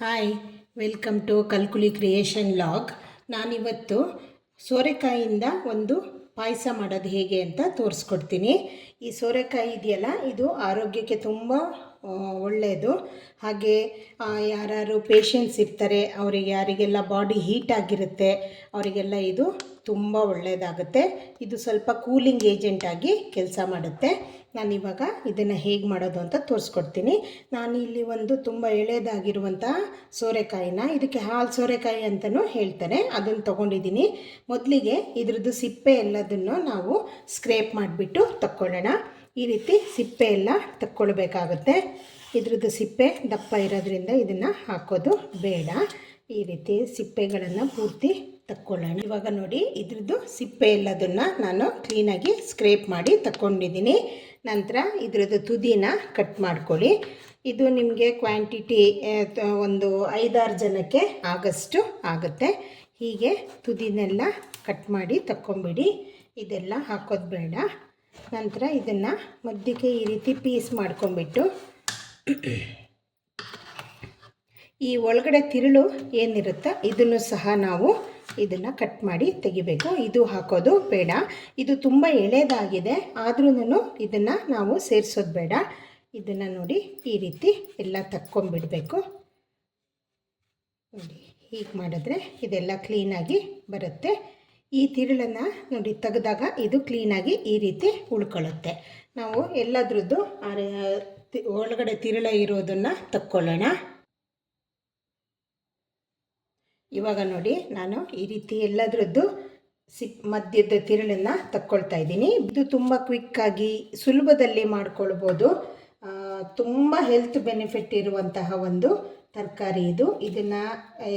Hi welcome to ಕಲ್ಕುಲಿ creation log ನಾನಿವತ್ತು ಸೋರೆಕಾಯಿಯಿಂದ ಒಂದು ಪಾಯಸ ಮಾಡೋದು ಹೇಗೆ ಅಂತ ತೋರಿಸ್ಕೊಡ್ತೀನಿ. ಈ ಸೋರೆಕಾಯಿ ಇದೆಯಲ್ಲ, ಇದು ಆರೋಗ್ಯಕ್ಕೆ ತುಂಬ ಒಳ್ಳೆಯದು ಹಾಗೆ ಯಾರು ಪೇಷಂಟ್ಸ್ ಇರ್ತಾರೆ, ಅವರಿಗೆ ಯಾರಿಗೆಲ್ಲ ಬಾಡಿ ಹೀಟ್ ಆಗಿರುತ್ತೆ, ಅವರಿಗೆಲ್ಲ ಇದು ತುಂಬ ಒಳ್ಳೆಯದಾಗುತ್ತೆ ಇದು ಸ್ವಲ್ಪ ಕೂಲಿಂಗ್ ಏಜೆಂಟಾಗಿ ಕೆಲಸ ಮಾಡುತ್ತೆ. ನಾನಿವಾಗ ಇದನ್ನು ಹೇಗೆ ಮಾಡೋದು ಅಂತ ತೋರಿಸ್ಕೊಡ್ತೀನಿ. ನಾನು ಇಲ್ಲಿ ಒಂದು ತುಂಬ ಎಳೆಯದಾಗಿರುವಂಥ ಸೋರೆಕಾಯಿನ, ಇದಕ್ಕೆ ಹಾಲು ಸೋರೆಕಾಯಿ ಅಂತಲೂ ಹೇಳ್ತಾರೆ, ಅದನ್ನು ತೊಗೊಂಡಿದ್ದೀನಿ. ಮೊದಲಿಗೆ ಇದ್ರದ್ದು ಸಿಪ್ಪೆ ಎಲ್ಲದನ್ನು ನಾವು ಸ್ಕ್ರೇಪ್ ಮಾಡಿಬಿಟ್ಟು ತಕ್ಕೊಳ್ಳೋಣ. ಈ ರೀತಿ ಸಿಪ್ಪೆ ಎಲ್ಲ ತಕ್ಕೊಳ್ಬೇಕಾಗುತ್ತೆ. ಇದ್ರದ್ದು ಸಿಪ್ಪೆ ದಪ್ಪ ಇರೋದ್ರಿಂದ ಇದನ್ನು ಹಾಕೋದು ಬೇಡ. ಈ ರೀತಿ ಸಿಪ್ಪೆಗಳನ್ನು ಪೂರ್ತಿ ತಕ್ಕೊಳ್ಳೋಣ. ಇವಾಗ ನೋಡಿ, ಇದ್ರದ್ದು ಸಿಪ್ಪೆ ಎಲ್ಲದನ್ನು ನಾನು ಕ್ಲೀನಾಗಿ ಸ್ಕ್ರೇಪ್ ಮಾಡಿ ತಕ್ಕೊಂಡಿದ್ದೀನಿ. ನಂತರ ಇದ್ರದ್ದು ತುದಿನ ಕಟ್ ಮಾಡ್ಕೊಳ್ಳಿ. ಇದು ನಿಮಗೆ ಕ್ವಾಂಟಿಟಿ ಒಂದು ಐದಾರು ಜನಕ್ಕೆ ಆಗಷ್ಟು ಆಗುತ್ತೆ. ಹೀಗೆ ತುದಿನೆಲ್ಲ ಕಟ್ ಮಾಡಿ ತಕ್ಕೊಂಬಿಡಿ. ಇದೆಲ್ಲ ಹಾಕೋದು ಬೇಡ. ನಂತರ ಇದನ್ನು ಮಧ್ಯಕ್ಕೆ ಈ ರೀತಿ ಪೀಸ್ ಮಾಡ್ಕೊಂಬಿಟ್ಟು ಈ ಒಳಗಡೆ ತಿರುಳು ಏನಿರುತ್ತೋ ಇದನ್ನು ಸಹ ನಾವು ಇದನ್ನು ಕಟ್ ಮಾಡಿ ತೆಗಿಬೇಕು. ಇದು ಹಾಕೋದು ಬೇಡ. ಇದು ತುಂಬ ಎಳೆದಾಗಿದೆ. ಆದ್ರೂ ಇದನ್ನು ನಾವು ಸೇರಿಸೋದು ಬೇಡ. ಇದನ್ನು ನೋಡಿ ಈ ರೀತಿ ಎಲ್ಲ ತಕ್ಕೊಂಬಿಡಬೇಕು ನೋಡಿ, ಹೀಗೆ ಮಾಡಿದ್ರೆ ಇದೆಲ್ಲ ಕ್ಲೀನಾಗಿ ಬರುತ್ತೆ. ಈ ತಿರುಳನ್ನು ನೋಡಿ ತೆಗೆದಾಗ ಇದು ಕ್ಲೀನಾಗಿ ಈ ರೀತಿ ಉಳ್ಕೊಳ್ಳುತ್ತೆ. ನಾವು ಎಲ್ಲದ್ರದ್ದು ಒಳಗಡೆ ತಿರುಳ ಇರೋದನ್ನು ತಕ್ಕೊಳ್ಳೋಣ. ಇವಾಗ ನೋಡಿ ನಾನು ಈ ರೀತಿ ಎಲ್ಲದ್ರದ್ದು ಸಿಪ್ ಮಧ್ಯದ ತಿರುಳನ್ನು ತಕ್ಕೊಳ್ತಾ ಇದ್ದೀನಿ. ಇದು ತುಂಬ ಕ್ವಿಕ್ಕಾಗಿ ಸುಲಭದಲ್ಲಿ ಮಾಡ್ಕೊಳ್ಬೋದು. ತುಂಬ ಹೆಲ್ತ್ ಬೆನಿಫಿಟ್ ಇರುವಂತಹ ಒಂದು ತರಕಾರಿ ಇದು. ಇದನ್ನು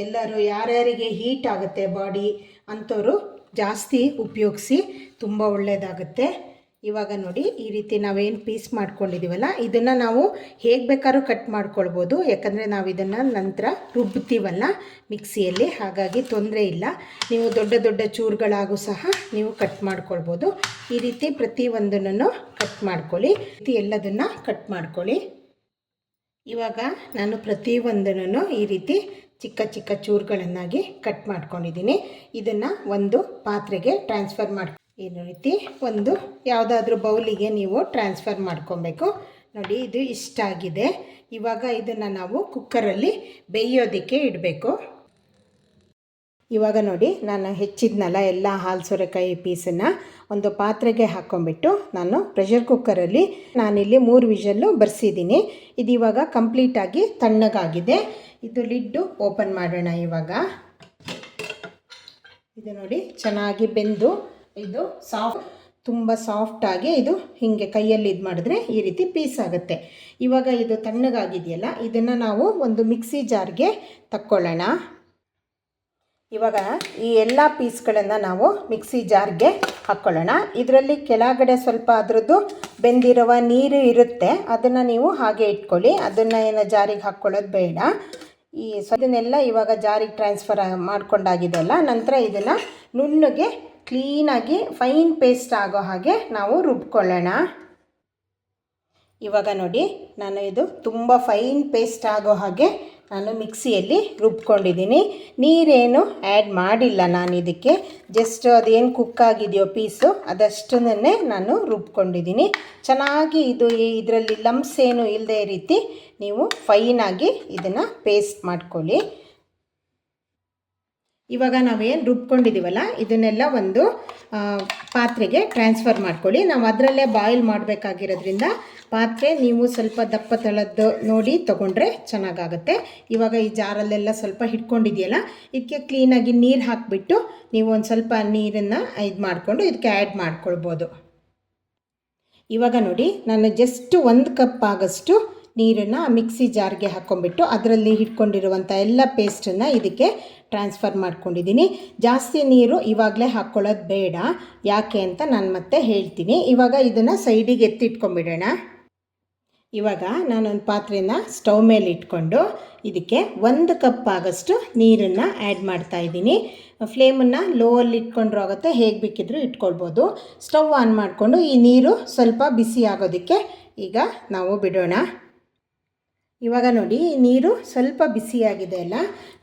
ಎಲ್ಲರೂ ಯಾರ್ಯಾರಿಗೆ ಹೀಟ್ ಆಗುತ್ತೆ ಬಾಡಿ ಅಂಥವ್ರು ಜಾಸ್ತಿ ಉಪಯೋಗಿಸಿ ತುಂಬ ಒಳ್ಳೆಯದಾಗುತ್ತೆ ಇವಾಗ ನೋಡಿ, ಈ ರೀತಿ ನಾವೇನು ಪೀಸ್ ಮಾಡ್ಕೊಂಡಿದ್ದೀವಲ್ಲ ಇದನ್ನು ನಾವು ಹೇಗೆ ಬೇಕಾದ್ರೂ ಕಟ್ ಮಾಡ್ಕೊಳ್ಬೋದು. ಯಾಕಂದರೆ ನಾವು ಇದನ್ನು ನಂತರ ರುಬ್ತೀವಲ್ಲ ಮಿಕ್ಸಿಯಲ್ಲಿ, ಹಾಗಾಗಿ ತೊಂದರೆ ಇಲ್ಲ. ನೀವು ದೊಡ್ಡ ದೊಡ್ಡ ಚೂರುಗಳಾಗೂ ಸಹ ನೀವು ಕಟ್ ಮಾಡ್ಕೊಳ್ಬೋದು. ಈ ರೀತಿ ಪ್ರತಿಯೊಂದನ್ನು ಕಟ್ ಮಾಡ್ಕೊಳ್ಳಿ. ರೀತಿ ಎಲ್ಲದನ್ನು ಕಟ್ ಮಾಡ್ಕೊಳ್ಳಿ. ಇವಾಗ ನಾನು ಪ್ರತಿಯೊಂದನ್ನು ಈ ರೀತಿ ಚಿಕ್ಕ ಚಿಕ್ಕ ಚೂರುಗಳನ್ನಾಗಿ ಕಟ್ ಮಾಡ್ಕೊಂಡಿದ್ದೀನಿ. ಇದನ್ನು ಒಂದು ಪಾತ್ರೆಗೆ ಟ್ರಾನ್ಸ್ಫರ್ ಮಾಡಿ ಈ ರೀತಿ? ಒಂದು ಯಾವುದಾದ್ರೂ ಬೌಲಿಗೆ ನೀವು ಟ್ರಾನ್ಸ್ಫರ್ ಮಾಡ್ಕೊಬೇಕು. ನೋಡಿ, ಇದು ಇಷ್ಟ ಆಗಿದೆ. ಇವಾಗ ಇದನ್ನು ನಾವು ಕುಕ್ಕರಲ್ಲಿ ಬೇಯೋದಕ್ಕೆ ಇಡಬೇಕು. ಇವಾಗ ನೋಡಿ, ನಾನು ಹೆಚ್ಚಿದ್ನಲ್ಲ ಎಲ್ಲ ಹಾಲು ಸೋರೆಕಾಯಿ ಪೀಸನ್ನು ಒಂದು ಪಾತ್ರೆಗೆ ಹಾಕ್ಕೊಂಬಿಟ್ಟು ನಾನು ಪ್ರೆಷರ್ ಕುಕ್ಕರಲ್ಲಿ ನಾನಿಲ್ಲಿ ಮೂರು ವಿಷಲ್ಲು ಬರ್ಸಿದ್ದೀನಿ. ಇದು ಇವಾಗ ಕಂಪ್ಲೀಟಾಗಿ ತಣ್ಣಗಾಗಿದೆ. ಇದು ಲಿಡ್ಡು ಓಪನ್ ಮಾಡೋಣ ಇವಾಗ. ಇದು ನೋಡಿ, ಚೆನ್ನಾಗಿ ಬೆಂದು ಇದು ಸಾಫ್ಟ್ ತುಂಬ ಸಾಫ್ಟಾಗಿ ಇದು ಹೀಗೆ ಕೈಯಲ್ಲಿ ಇದು ಮಾಡಿದ್ರೆ ಈ ರೀತಿ ಪೀಸ್ ಆಗುತ್ತೆ. ಇವಾಗ ಇದು ತಣ್ಣಗಾಗಿದೆಯಲ್ಲ, ಇದನ್ನು ನಾವು ಒಂದು ಮಿಕ್ಸಿ ಜಾರ್ಗೆ ತಕ್ಕೊಳ್ಳೋಣ. ಇವಾಗ ಈ ಎಲ್ಲ ಪೀಸ್ಗಳನ್ನು ನಾವು ಮಿಕ್ಸಿ ಜಾರ್ಗೆ ಹಾಕ್ಕೊಳ್ಳೋಣ. ಇದರಲ್ಲಿ ಕೆಳಗಡೆ ಸ್ವಲ್ಪ ಅದರದ್ದು ಬೆಂದಿರುವ ನೀರು ಇರುತ್ತೆ, ಅದನ್ನು ನೀವು ಹಾಗೆ ಇಟ್ಕೊಳ್ಳಿ. ಅದನ್ನು ಏನೋ ಜಾರಿಗೆ ಹಾಕ್ಕೊಳ್ಳೋದು ಬೇಡ. ಈ ಇದನ್ನೆಲ್ಲ ಇವಾಗ ಜಾರಿಗೆ ಟ್ರಾನ್ಸ್ಫರ್ ಮಾಡ್ಕೊಂಡಾಗಿದೆ ಅಲ್ಲ, ನಂತರ ಇದನ್ನು ನುಣ್ಣಗೆ ಕ್ಲೀನಾಗಿ ಫೈನ್ ಪೇಸ್ಟ್ ಆಗೋ ಹಾಗೆ ನಾವು ರುಬ್ಕೊಳ್ಳೋಣ. ಇವಾಗ ನೋಡಿ, ನಾನು ಇದು ತುಂಬ ಫೈನ್ ಪೇಸ್ಟ್ ಆಗೋ ಹಾಗೆ ನಾನು ಮಿಕ್ಸಿಯಲ್ಲಿ ರುಬ್ಕೊಂಡಿದ್ದೀನಿ. ನೀರೇನು ಆ್ಯಡ್ ಮಾಡಿಲ್ಲ ನಾನು ಇದಕ್ಕೆ. ಜಸ್ಟ್ ಅದೇನು ಕುಕ್ ಆಗಿದೆಯೋ ಪೀಸು ಅದಷ್ಟನ್ನೇ ನಾನು ರುಬ್ಕೊಂಡಿದ್ದೀನಿ. ಚೆನ್ನಾಗಿ ಇದು ಇದರಲ್ಲಿ ಲಮ್ಸ್ ಏನು ಇಲ್ಲದೇ ರೀತಿ ನೀವು ಫೈನಾಗಿ ಇದನ್ನು ಪೇಸ್ಟ್ ಮಾಡ್ಕೊಳ್ಳಿ. ಇವಾಗ ನಾವೇನು ರುಬ್ಕೊಂಡಿದ್ದೀವಲ್ಲ ಇದನ್ನೆಲ್ಲ ಒಂದು ಪಾತ್ರೆಗೆ ಟ್ರಾನ್ಸ್ಫರ್ ಮಾಡ್ಕೊಳ್ಳಿ. ನಾವು ಅದರಲ್ಲೇ ಬಾಯ್ಲ್ ಮಾಡಬೇಕಾಗಿರೋದ್ರಿಂದ ಪಾತ್ರೆ ನೀವು ಸ್ವಲ್ಪ ದಪ್ಪ ತಳದ್ದು ನೋಡಿ ತೊಗೊಂಡ್ರೆ ಚೆನ್ನಾಗಾಗುತ್ತೆ. ಇವಾಗ ಈ ಜಾರಲ್ಲೆಲ್ಲ ಸ್ವಲ್ಪ ಹಿಡ್ಕೊಂಡಿದೆಯಲ್ಲ, ಇದಕ್ಕೆ ಕ್ಲೀನಾಗಿ ನೀರು ಹಾಕಿಬಿಟ್ಟು ನೀವು ಒಂದು ಸ್ವಲ್ಪ ನೀರನ್ನು ಇದು ಮಾಡಿಕೊಂಡು ಇದಕ್ಕೆ ಆ್ಯಡ್ ಮಾಡ್ಕೊಳ್ಬೋದು. ಇವಾಗ ನೋಡಿ, ನಾನು ಜಸ್ಟ್ ಒಂದು ಕಪ್ ಆಗಷ್ಟು ನೀರನ್ನು ಮಿಕ್ಸಿ ಜಾರ್ಗೆ ಹಾಕ್ಕೊಂಬಿಟ್ಟು ಅದರಲ್ಲಿ ಹಿಡ್ಕೊಂಡಿರುವಂಥ ಎಲ್ಲ ಪೇಸ್ಟನ್ನು ಇದಕ್ಕೆ ಟ್ರಾನ್ಸ್ಫರ್ ಮಾಡ್ಕೊಂಡಿದ್ದೀನಿ. ಜಾಸ್ತಿ ನೀರು ಇವಾಗಲೇ ಹಾಕ್ಕೊಳ್ಳೋದು ಬೇಡ. ಯಾಕೆ ಅಂತ ನಾನು ಮತ್ತೆ ಹೇಳ್ತೀನಿ. ಇವಾಗ ಇದನ್ನು ಸೈಡಿಗೆ ಎತ್ತಿಟ್ಕೊಂಡ್ಬಿಡೋಣ. ಇವಾಗ ನಾನೊಂದು ಪಾತ್ರೆನ ಸ್ಟವ್ ಮೇಲೆ ಇಟ್ಕೊಂಡು ಇದಕ್ಕೆ ಒಂದು ಕಪ್ ಆಗಷ್ಟು ನೀರನ್ನು ಆ್ಯಡ್ ಮಾಡ್ತಾ ಇದ್ದೀನಿ. ಫ್ಲೇಮನ್ನು ಲೋವಲ್ಲಿ ಇಟ್ಕೊಂಡ್ರೂ ಆಗುತ್ತೆ, ಹೇಗೆ ಬೇಕಿದ್ರೂ ಇಟ್ಕೊಳ್ಬೋದು. ಸ್ಟವ್ ಆನ್ ಮಾಡಿಕೊಂಡು ಈ ನೀರು ಸ್ವಲ್ಪ ಬಿಸಿ ಆಗೋದಕ್ಕೆ ಈಗ ನಾವು ಬಿಡೋಣ. ಇವಾಗ ನೋಡಿ, ನೀರು ಸ್ವಲ್ಪ ಬಿಸಿಯಾಗಿದೆ ಅಲ್ಲ?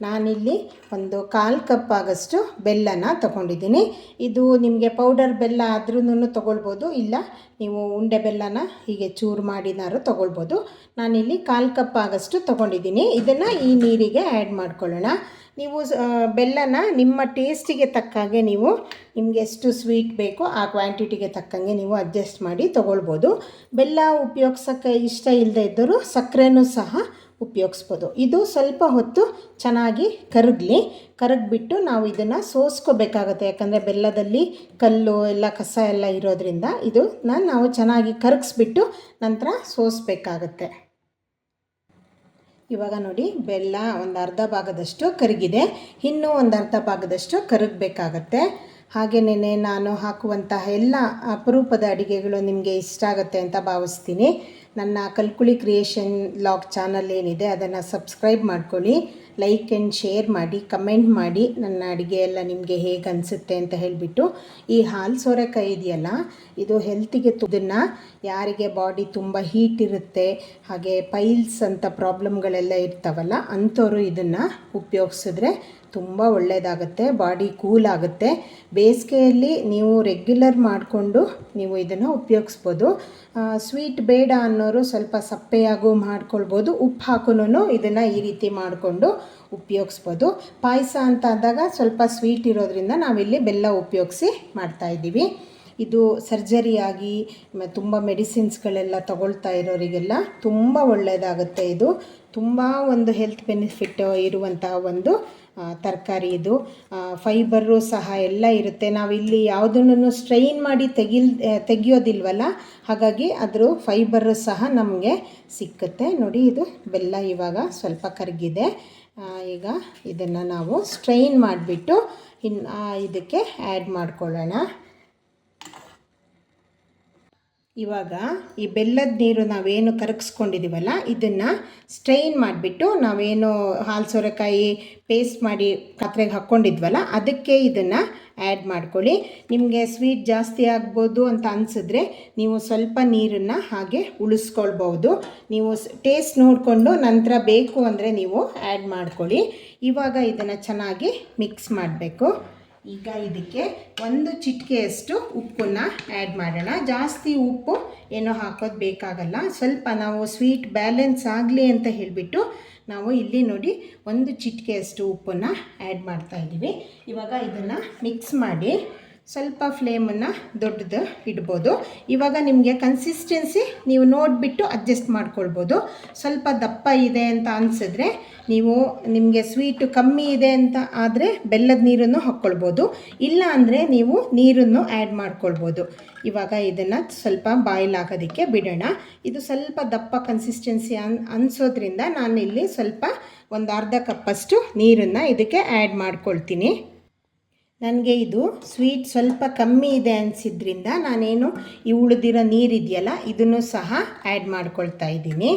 ನಾನಿಲ್ಲಿ ಒಂದು ಕಾಲು ಕಪ್ ಆಗಷ್ಟು ಬೆಲ್ಲನ ತಗೊಂಡಿದ್ದೀನಿ. ಇದು ನಿಮಗೆ ಪೌಡರ್ ಬೆಲ್ಲ ಆದ್ರೂ ತೊಗೊಳ್ಬೋದು, ಇಲ್ಲ ನೀವು ಉಂಡೆ ಬೆಲ್ಲನ ಹೀಗೆ ಚೂರು ಮಾಡಿನಾರು ತೊಗೊಳ್ಬೋದು. ನಾನಿಲ್ಲಿ ಕಾಲು ಕಪ್ ಆಗಷ್ಟು ತೊಗೊಂಡಿದ್ದೀನಿ. ಇದನ್ನು ಈ ನೀರಿಗೆ ಆ್ಯಡ್ ಮಾಡ್ಕೊಳ್ಳೋಣ. ನೀವು ಬೆಲ್ಲನ ನಿಮ್ಮ ಟೇಸ್ಟಿಗೆ ತಕ್ಕಾಗೆ ನೀವು ನಿಮಗೆ ಎಷ್ಟು ಸ್ವೀಟ್ ಬೇಕೋ ಆ ಕ್ವಾಂಟಿಟಿಗೆ ತಕ್ಕಂಗೆ ನೀವು ಅಡ್ಜಸ್ಟ್ ಮಾಡಿ ತೊಗೊಳ್ಬೋದು. ಬೆಲ್ಲ ಉಪಯೋಗ್ಸೋಕ್ಕೆ ಇಷ್ಟ ಇಲ್ಲದೆ ಇದ್ದರೂ ಸಕ್ಕರೆನೂ ಸಹ ಉಪಯೋಗಿಸ್ಬೋದು. ಇದು ಸ್ವಲ್ಪ ಹೊತ್ತು ಚೆನ್ನಾಗಿ ಕರಗಲಿ. ಕರಗಿಬಿಟ್ಟು ನಾವು ಇದನ್ನು ಸೋಸ್ಕೋಬೇಕಾಗತ್ತೆ. ಯಾಕಂದರೆ ಬೆಲ್ಲದಲ್ಲಿ ಕಲ್ಲು ಎಲ್ಲ ಕಸ ಎಲ್ಲ ಇರೋದ್ರಿಂದ ಇದನ್ನ ನಾವು ಚೆನ್ನಾಗಿ ಕರಗಿಸ್ಬಿಟ್ಟು ನಂತರ ಸೋಸಬೇಕಾಗತ್ತೆ. ಇವಾಗ ನೋಡಿ ಬೆಲ್ಲ ಒಂದು ಅರ್ಧ ಭಾಗದಷ್ಟು ಕರಗಿದೆ. ಇನ್ನೂ ಒಂದು ಅರ್ಧ ಭಾಗದಷ್ಟು ಕರಗಬೇಕಾಗತ್ತೆ. ಹಾಗೆಯೇ ನಾನು ಹಾಕುವಂತಹ ಎಲ್ಲ ಅಪರೂಪದ ಅಡುಗೆಗಳು ನಿಮಗೆ ಇಷ್ಟ ಆಗುತ್ತೆ ಅಂತ ಭಾವಿಸ್ತೀನಿ. ನನ್ನ ಕಲ್ಕುಳಿ ಕ್ರಿಯೇಷನ್ ಲಾಗ್ ಚಾನಲ್ ಏನಿದೆ ಅದನ್ನು ಸಬ್ಸ್ಕ್ರೈಬ್ ಮಾಡ್ಕೊಳ್ಳಿ. ಲೈಕ್ ಆ್ಯಂಡ್ ಶೇರ್ ಮಾಡಿ ಕಮೆಂಟ್ ಮಾಡಿ, ನನ್ನ ಅಡುಗೆ ಎಲ್ಲ ನಿಮಗೆ ಹೇಗೆ ಅನಿಸುತ್ತೆ ಅಂತ ಹೇಳಿಬಿಟ್ಟು, ಈ ಹಾಲು ಸೋರೆಕಾಯಿ ಇದೆಯಲ್ಲ, ಇದು ಹೆಲ್ತಿಗೆ ಇದನ್ನು ಯಾರಿಗೆ ಬಾಡಿ ತುಂಬ ಹೀಟ್ ಇರುತ್ತೆ, ಹಾಗೆ ಪೈಲ್ಸ್ ಅಂತ ಪ್ರಾಬ್ಲಮ್ಗಳೆಲ್ಲ ಇರ್ತಾವಲ್ಲ, ಅಂಥವ್ರು ಇದನ್ನು ಉಪಯೋಗಿಸಿದ್ರೆ ತುಂಬ ಒಳ್ಳೆಯದಾಗುತ್ತೆ ಬಾಡಿ ಕೂಲ್ ಆಗುತ್ತೆ. ಬೇಸಿಗೆಯಲ್ಲಿ ನೀವು ರೆಗ್ಯುಲರ್ ಮಾಡಿಕೊಂಡು ನೀವು ಇದನ್ನು ಉಪಯೋಗಿಸ್ಬೋದು. ಸ್ವೀಟ್ ಬೇಡ ಅನ್ನೋರು ಸ್ವಲ್ಪ ಸಪ್ಪೆಯಾಗೂ ಮಾಡ್ಕೊಳ್ಬೋದು. ಉಪ್ಪು ಹಾಕುನು ಇದನ್ನು ಈ ರೀತಿ ಮಾಡಿಕೊಂಡು ಉಪಯೋಗಿಸ್ಬೋದು. ಪಾಯಸ ಅಂತ ಆದಾಗ ಸ್ವಲ್ಪ ಸ್ವೀಟ್ ಇರೋದ್ರಿಂದ ನಾವಿಲ್ಲಿ ಬೆಲ್ಲ ಉಪಯೋಗಿಸಿ ಮಾಡ್ತಾಯಿದ್ದೀವಿ ಇದು ಸರ್ಜರಿಯಾಗಿ ತುಂಬ ಮೆಡಿಸಿನ್ಸ್ಗಳೆಲ್ಲ ತಗೊಳ್ತಾ ಇರೋರಿಗೆಲ್ಲ ತುಂಬ ಒಳ್ಳೆಯದಾಗುತ್ತೆ ಇದು ತುಂಬ ಒಂದು ಹೆಲ್ತ್ ಬೆನಿಫಿಟ್ ಇರುವಂತಹ ಒಂದು ತರಕಾರಿ ಇದು. ಫೈಬರು ಸಹ ಎಲ್ಲ ಇರುತ್ತೆ. ನಾವು ಇಲ್ಲಿ ಯಾವುದನ್ನು ಸ್ಟ್ರೈನ್ ಮಾಡಿ ತೆಗಿಲ್ ತೆಗಿಯೋದಿಲ್ವಲ್ಲ? ಹಾಗಾಗಿ ಅದರ ಫೈಬರು ಸಹ ನಮಗೆ ಸಿಕ್ಕುತ್ತೆ. ನೋಡಿ ಇದು ಬೆಲ್ಲ ಇವಾಗ ಸ್ವಲ್ಪ ಕರಗಿದೆ. ಈಗ ಇದನ್ನು ನಾವು ಸ್ಟ್ರೈನ್ ಮಾಡಿಬಿಟ್ಟು ಇನ್ನು ಇದಕ್ಕೆ ಆ್ಯಡ್ ಮಾಡ್ಕೊಳ್ಳೋಣ. ಇವಾಗ ಈ ಬೆಲ್ಲದ ನೀರು ನಾವೇನು ಕರಗಿಸ್ಕೊಂಡಿದ್ದೀವಲ್ಲ ಇದನ್ನು ಸ್ಟ್ರೈನ್ ಮಾಡಿಬಿಟ್ಟು ನಾವೇನು ಹಾಲು ಸೋರೆಕಾಯಿ ಪೇಸ್ಟ್ ಮಾಡಿ ಪಾತ್ರೆಗೆ ಹಾಕ್ಕೊಂಡಿದ್ವಲ್ಲ, ಅದಕ್ಕೆ ಇದನ್ನು ಆ್ಯಡ್ ಮಾಡ್ಕೊಳ್ಳಿ. ನಿಮಗೆ ಸ್ವೀಟ್ ಜಾಸ್ತಿ ಆಗ್ಬೋದು ಅಂತ ಅನಿಸಿದ್ರೆ ನೀವು ಸ್ವಲ್ಪ ನೀರನ್ನು ಹಾಗೆ ಉಳಿಸ್ಕೊಳ್ಬೋದು ನೀವು ಟೇಸ್ಟ್ ನೋಡಿಕೊಂಡು ನಂತರ ಬೇಕು ಅಂದರೆ ನೀವು ಆ್ಯಡ್ ಮಾಡ್ಕೊಳ್ಳಿ. ಇವಾಗ ಇದನ್ನು ಚೆನ್ನಾಗಿ ಮಿಕ್ಸ್ ಮಾಡಬೇಕು. ಈಗ ಇದಕ್ಕೆ ಒಂದು ಚಿಟಿಕೆಯಷ್ಟು ಉಪ್ಪನ್ನು ಆ್ಯಡ್ ಮಾಡೋಣ. ಜಾಸ್ತಿ ಉಪ್ಪು ಏನೋ ಹಾಕೋದು ಬೇಕಾಗಲ್ಲ. ಸ್ವಲ್ಪ ನಾವು ಸ್ವೀಟ್ ಬ್ಯಾಲೆನ್ಸ್ ಆಗಲಿ ಅಂತ ಹೇಳಿಬಿಟ್ಟು ನಾವು ಇಲ್ಲಿ ನೋಡಿ ಒಂದು ಚಿಟಿಕೆಯಷ್ಟು ಉಪ್ಪನ್ನು ಆ್ಯಡ್ ಮಾಡ್ತಾ ಇದ್ದೀವಿ. ಇವಾಗ ಇದನ್ನು ಮಿಕ್ಸ್ ಮಾಡಿ ಸ್ವಲ್ಪ ಫ್ಲೇಮನ್ನು ದೊಡ್ಡದು ಇಡ್ಬೋದು. ಇವಾಗ ನಿಮಗೆ ಕನ್ಸಿಸ್ಟೆನ್ಸಿ ನೀವು ನೋಡಿಬಿಟ್ಟು ಅಡ್ಜಸ್ಟ್ ಮಾಡ್ಕೊಳ್ಬೋದು. ಸ್ವಲ್ಪ ದಪ್ಪ ಇದೆ ಅಂತ ಅನಿಸಿದ್ರೆ ನೀವು ನಿಮಗೆ ಸ್ವೀಟು ಕಮ್ಮಿ ಇದೆ ಅಂತ ಆದರೆ ಬೆಲ್ಲದ ನೀರನ್ನು ಹಾಕ್ಕೊಳ್ಬೋದು. ಇಲ್ಲ ಅಂದರೆ ನೀವು ನೀರನ್ನು ಆ್ಯಡ್ ಮಾಡ್ಕೊಳ್ಬೋದು. ಇವಾಗ ಇದನ್ನು ಸ್ವಲ್ಪ ಬಾಯ್ಲ್ ಆಗೋದಕ್ಕೆ ಬಿಡೋಣ. ಇದು ಸ್ವಲ್ಪ ದಪ್ಪ ಕನ್ಸಿಸ್ಟೆನ್ಸಿ ಅನ್ ಅನಿಸೋದ್ರಿಂದ ನಾನಿಲ್ಲಿ ಸ್ವಲ್ಪ ಒಂದು ಅರ್ಧ ಕಪ್ಪಷ್ಟು ನೀರನ್ನು ಇದಕ್ಕೆ ಆ್ಯಡ್ ಮಾಡ್ಕೊಳ್ತೀನಿ. ನನಗೆ ಇದು ಸ್ವೀಟ್ ಸ್ವಲ್ಪ ಕಮ್ಮಿ ಇದೆ ಅನಿಸಿದ್ರಿಂದ ನಾನೇನು ಈ ಉಳಿದಿರೋ ನೀರಿದೆಯಲ್ಲ ಇದನ್ನು ಸಹ ಆ್ಯಡ್ ಮಾಡ್ಕೊಳ್ತಾ ಇದ್ದೀನಿ.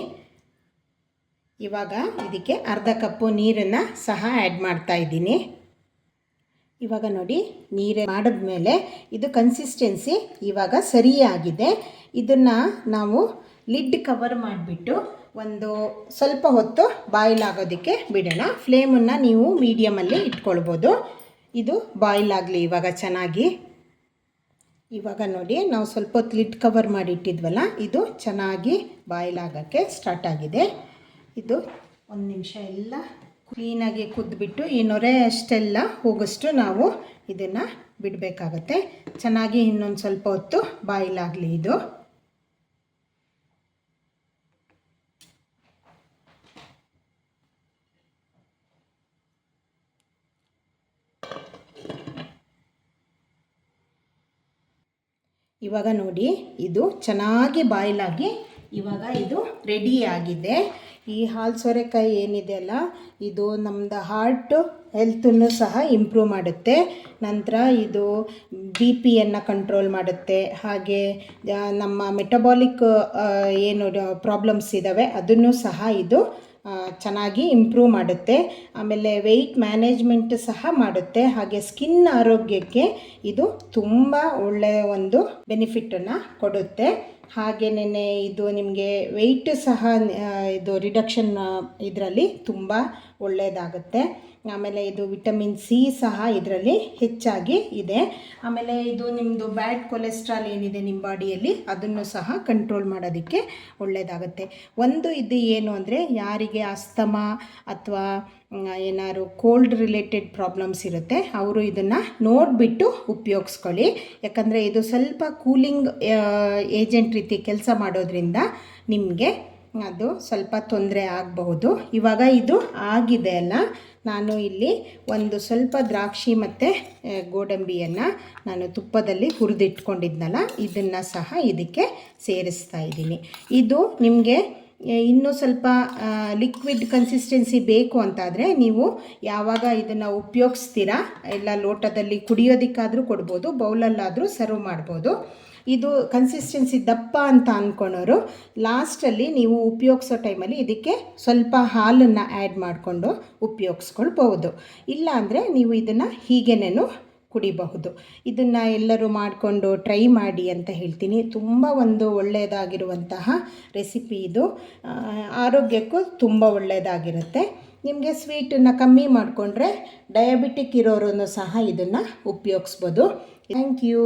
ಇವಾಗ ಇದಕ್ಕೆ ಅರ್ಧ ಕಪ್ಪು ನೀರನ್ನು ಸಹ ಆ್ಯಡ್ ಮಾಡ್ತಾ ಇದ್ದೀನಿ. ಇವಾಗ ನೋಡಿ ನೀರು ಮಾಡಿದ್ಮೇಲೆ ಇದು ಕನ್ಸಿಸ್ಟೆನ್ಸಿ ಇವಾಗ ಸರಿಯಾಗಿದೆ. ಇದನ್ನು ನಾವು ಲಿಡ್ ಕವರ್ ಮಾಡಿಬಿಟ್ಟು ಒಂದು ಸ್ವಲ್ಪ ಹೊತ್ತು ಬಾಯ್ಲ್ ಆಗೋದಕ್ಕೆ ಬಿಡೋಣ. ಫ್ಲೇಮನ್ನು ನೀವು ಮೀಡಿಯಮಲ್ಲಿ ಇಟ್ಕೊಳ್ಬೋದು. ಇದು ಬಾಯ್ಲ್ ಆಗಲಿ ಇವಾಗ ಚೆನ್ನಾಗಿ. ಇವಾಗ ನೋಡಿ, ನಾವು ಸ್ವಲ್ಪ ಹೊತ್ತು ಲಿಟ್ ಕವರ್ ಮಾಡಿ ಇಟ್ಟಿದ್ವಲ್ಲ, ಇದು ಚೆನ್ನಾಗಿ ಬಾಯ್ಲ್ ಆಗೋಕ್ಕೆ ಸ್ಟಾರ್ಟ್ ಆಗಿದೆ. ಇದು ಒಂದು ನಿಮಿಷ ಎಲ್ಲ ಕ್ಲೀನಾಗಿ ಕುದ್ದುಬಿಟ್ಟು ಈ ನೊರೆ ಅಷ್ಟೆಲ್ಲ ಹೋಗಷ್ಟು ನಾವು ಇದನ್ನು ಬಿಡಬೇಕಾಗತ್ತೆ. ಚೆನ್ನಾಗಿ ಇನ್ನೊಂದು ಸ್ವಲ್ಪ ಹೊತ್ತು ಬಾಯ್ಲ್ ಆಗಲಿ ಇದು. ಇವಾಗ ನೋಡಿ, ಇದು ಚೆನ್ನಾಗಿ ಬಾಯ್ಲಾಗಿ ಇವಾಗ ಇದು ರೆಡಿ ಆಗಿದೆ. ಈ ಹಾಲು ಸೋರೆಕಾಯಿ ಏನಿದೆ ಅಲ್ಲ, ಇದು ನಮ್ಮದು ಹಾರ್ಟ್ ಹೆಲ್ತನ್ನು ಸಹ ಇಂಪ್ರೂವ್ ಮಾಡುತ್ತೆ. ನಂತರ ಇದು ಬಿ ಪಿಯನ್ನು ಕಂಟ್ರೋಲ್ ಮಾಡುತ್ತೆ. ಹಾಗೆ ನಮ್ಮ ಮೆಟಬಾಲಿಕ್ ಏನು ಪ್ರಾಬ್ಲಮ್ಸ್ ಇದ್ದಾವೆ ಅದನ್ನು ಸಹ ಇದು ಚೆನ್ನಾಗಿ ಇಂಪ್ರೂವ್ ಮಾಡುತ್ತೆ. ಆಮೇಲೆ ವೆಯ್ಟ್ ಮ್ಯಾನೇಜ್ಮೆಂಟ್ ಸಹ ಮಾಡುತ್ತೆ. ಹಾಗೆ ಸ್ಕಿನ್ ಆರೋಗ್ಯಕ್ಕೆ ಇದು ತುಂಬ ಒಳ್ಳೆಯ ಒಂದು ಬೆನಿಫಿಟನ್ನು ಕೊಡುತ್ತೆ. ಹಾಗೆಯೇ ಇದು ನಿಮಗೆ ವೆಯ್ಟ್ ಸಹ ಇದು ರಿಡಕ್ಷನ್ ಇದರಲ್ಲಿ ತುಂಬ ಒಳ್ಳೆಯದಾಗುತ್ತೆ ಆಮೇಲೆ ಇದು ವಿಟಮಿನ್ ಸಿ ಸಹ ಇದರಲ್ಲಿ ಹೆಚ್ಚಾಗಿ ಇದೆ. ಆಮೇಲೆ ಇದು ನಿಮ್ಮದು ಬ್ಯಾಡ್ ಕೊಲೆಸ್ಟ್ರಾಲ್ ಏನಿದೆ ನಿಮ್ಮ ಬಾಡಿಯಲ್ಲಿ, ಅದನ್ನು ಸಹ ಕಂಟ್ರೋಲ್ ಮಾಡೋದಕ್ಕೆ ಒಳ್ಳೆಯದಾಗುತ್ತೆ ಒಂದು ಇದು ಏನು ಅಂದರೆ, ಯಾರಿಗೆ ಅಸ್ತಮ ಅಥವಾ ಏನಾದ್ರು ಕೋಲ್ಡ್ ರಿಲೇಟೆಡ್ ಪ್ರಾಬ್ಲಮ್ಸ್ ಇರುತ್ತೆ, ಅವರು ಇದನ್ನು ನೋಡಿಬಿಟ್ಟು ಉಪಯೋಗಿಸ್ಕೊಳ್ಳಿ. ಯಾಕಂದರೆ ಇದು ಸ್ವಲ್ಪ ಕೂಲಿಂಗ್ ಏಜೆಂಟ್ ರೀತಿ ಕೆಲಸ ಮಾಡೋದ್ರಿಂದ ನಿಮಗೆ ಅದು ಸ್ವಲ್ಪ ತೊಂದರೆ ಆಗಬಹುದು. ಇವಾಗ ಇದು ಆಗಿದೆ ಅಲ್ಲ, ನಾನು ಇಲ್ಲಿ ಒಂದು ಸ್ವಲ್ಪ ದ್ರಾಕ್ಷಿ ಮತ್ತು ಗೋಡಂಬಿಯನ್ನು ನಾನು ತುಪ್ಪದಲ್ಲಿ ಹುರಿದಿಟ್ಕೊಂಡಿದ್ನಲ್ಲ, ಇದನ್ನು ಸಹ ಇದಕ್ಕೆ ಸೇರಿಸ್ತಾ ಇದ್ದೀನಿ. ಇದು ನಿಮಗೆ ಇನ್ನೂ ಸ್ವಲ್ಪ ಲಿಕ್ವಿಡ್ ಕನ್ಸಿಸ್ಟೆನ್ಸಿ ಬೇಕು ಅಂತಾದರೆ ನೀವು ಯಾವಾಗ ಇದನ್ನು ಉಪಯೋಗಿಸ್ತೀರಾ, ಎಲ್ಲ ಲೋಟದಲ್ಲಿ ಕುಡಿಯೋದಕ್ಕಾದರೂ ಕೊಡ್ಬೋದು, ಬೌಲಲ್ಲಾದರೂ ಸರ್ವ್ ಮಾಡ್ಬೋದು. ಇದು ಕನ್ಸಿಸ್ಟೆನ್ಸಿ ದಪ್ಪ ಅಂತ ಅಂದ್ಕೊಳೋರು ಲಾಸ್ಟಲ್ಲಿ ನೀವು ಉಪಯೋಗಿಸೋ ಟೈಮಲ್ಲಿ ಇದಕ್ಕೆ ಸ್ವಲ್ಪ ಹಾಲನ್ನು ಆ್ಯಡ್ ಮಾಡಿಕೊಂಡು ಉಪಯೋಗಿಸ್ಕೊಳ್ಬೋದು ಇಲ್ಲಾಂದರೆ ನೀವು ಇದನ್ನು ಹೀಗೇನೇನು ಕುಡಿಬಹುದು. ಇದನ್ನು ಎಲ್ಲರೂ ಮಾಡಿಕೊಂಡು ಟ್ರೈ ಮಾಡಿ ಅಂತ ಹೇಳ್ತೀನಿ. ತುಂಬ ಒಂದು ಒಳ್ಳೆಯದಾಗಿರುವಂತಹ ರೆಸಿಪಿ ಇದು. ಆರೋಗ್ಯಕ್ಕೂ ತುಂಬ ಒಳ್ಳೆಯದಾಗಿರುತ್ತೆ. ನಿಮಗೆ ಸ್ವೀಟನ್ನು ಕಮ್ಮಿ ಮಾಡಿಕೊಂಡ್ರೆ ಡಯಾಬಿಟಿಕ್ ಇರೋರು ಸಹ ಇದನ್ನು ಉಪಯೋಗಿಸ್ಬೋದು. Thank you.